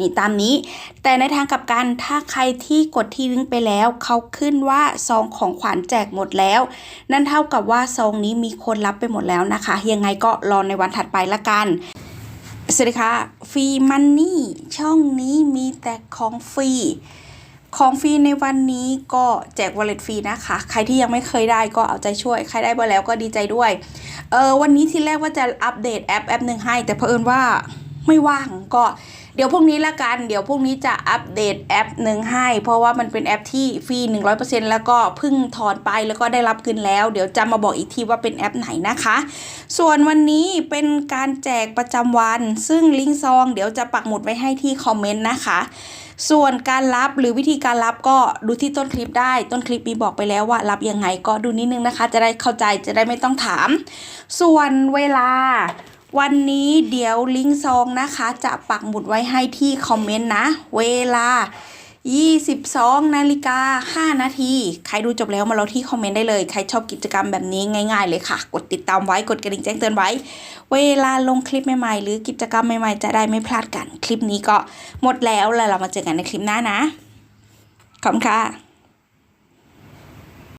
นี่ตามนี้ แต่ในทางกลับกันถ้าใครที่กดที่ลิงก์ไปแล้ว เขาขึ้นว่าซองของขวัญแจกหมดแล้ว นั่นเท่ากับว่าซองนี้มีคนรับไปหมดแล้วนะคะ ยังไงก็รอในวันถัดไปละกันสวัสดีค่ะฟรีมันนี่ช่องนี้มีแต่ของฟรีของฟรีในวันนี้ก็แจกวอลเล็ตฟรีนะคะ ใครที่ยังไม่เคยได้ก็เอาใจช่วย ใครได้ไปแล้วก็ดีใจด้วย เออวันนี้ที่แรกว่าจะอัปเดตแอปแอปหนึ่งให้ แต่เผอิญว่า ไม่ว่างก็เดี๋ยวพรุ่งนี้ละกัน เดี๋ยวพรุ่งนี้จะอัปเดตแอปหนึ่งให้ เพราะว่ามันเป็นแอปที่ฟรี100%แล้วก็เพิ่งถอนไปแล้วก็ได้รับคืนแล้ว เดี๋ยวจะมาบอกอีกทีว่าเป็นแอปไหนนะคะ ส่วนวันนี้เป็นการแจกประจำวัน ซึ่งลิงก์ซองเดี๋ยวจะปักหมุดไว้ให้ที่คอมเมนต์นะคะส่วนการรับหรือวิธีการรับก็ดูที่ต้นคลิปได้ ต้นคลิปมีบอกไปแล้วว่ารับยังไงก็ดูนิดนึงนะคะ จะได้เข้าใจจะได้ไม่ต้องถาม ส่วนเวลา วันนี้เดี๋ยวลิงก์ซองนะคะ จะปักหมุดไว้ให้ที่คอมเมนต์นะ เวลา 22นาฬิกา5นาที ใครดูจบแล้วมาเราที่คอมเมนต์ได้เลย ใครชอบกิจกรรมแบบนี้ง่าย ๆ เลยค่ะ กดติดตามไว้กดกระดิ่งแจ้งเตือนไว้ เวลาลงคลิปใหม่ๆ หรือกิจกรรมใหม่ๆ จะได้ไม่พลาดกัน คลิปนี้ก็หมดแล้วแล้วเรามาเจอกันในคลิปหน้านะ ขอบคุณค่ะ